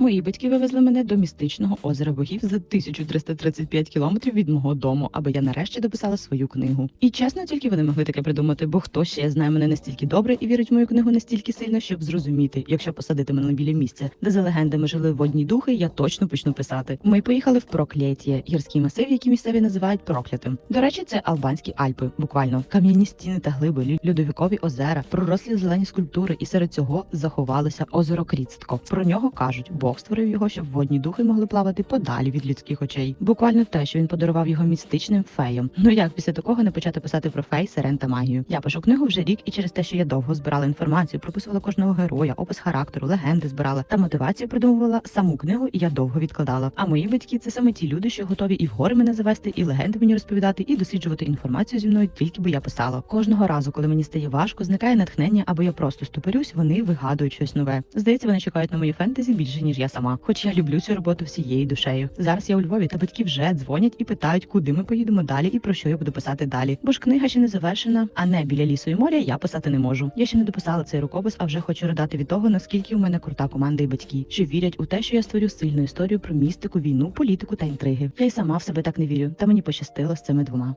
Мої батьки вивезли мене до містичного озера богів за 1335 кілометрів від мого дому, аби я нарешті дописала свою книгу. І чесно, тільки вони могли таке придумати, бо хто ще знає мене настільки добре і вірить в мою книгу настільки сильно, щоб зрозуміти, якщо посадити мене біля місця, де за легендами жили водні духи, я точно почну писати. Ми поїхали в Проклєтіє, гірський масив, який місцеві називають проклятим. До речі, це албанські Альпи, буквально кам'яні стіни та глиби, льодовікові озера, пророслі зелені скульптури, і серед цього заховалося озеро Кріцтко. Про нього кажуть, Бог створив його, щоб водні духи могли плавати подалі від людських очей. Буквально те, що він подарував його містичним феям. Ну як після такого не почати писати про фей, сирен та магію? Я пишу книгу вже рік, і через те, що я довго збирала інформацію, прописувала кожного героя, опис характеру, легенди збирала та мотивацію придумувала саму книгу, і я довго відкладала. А мої батьки це саме ті люди, що готові і в гори мене завести, і легенди мені розповідати, і досліджувати інформацію зі мною тільки би я писала. Кожного разу, коли мені стає важко, зникає натхнення, або я просто ступорюсь, вони вигадують щось нове. Здається, вони чекають на мої фентезі більше ніж я сама. Хоч я люблю цю роботу всією душею. Зараз я у Львові, та батьки вже дзвонять і питають, куди ми поїдемо далі і про що я буду писати далі. Бо ж книга ще не завершена, а не біля лісу і моря я писати не можу. Я ще не дописала цей рукопис, а вже хочу радати від того, наскільки у мене крута команда і батьки, що вірять у те, що я створю сильну історію про містику, війну, політику та інтриги. Я й сама в себе так не вірю, та мені пощастило з цими двома.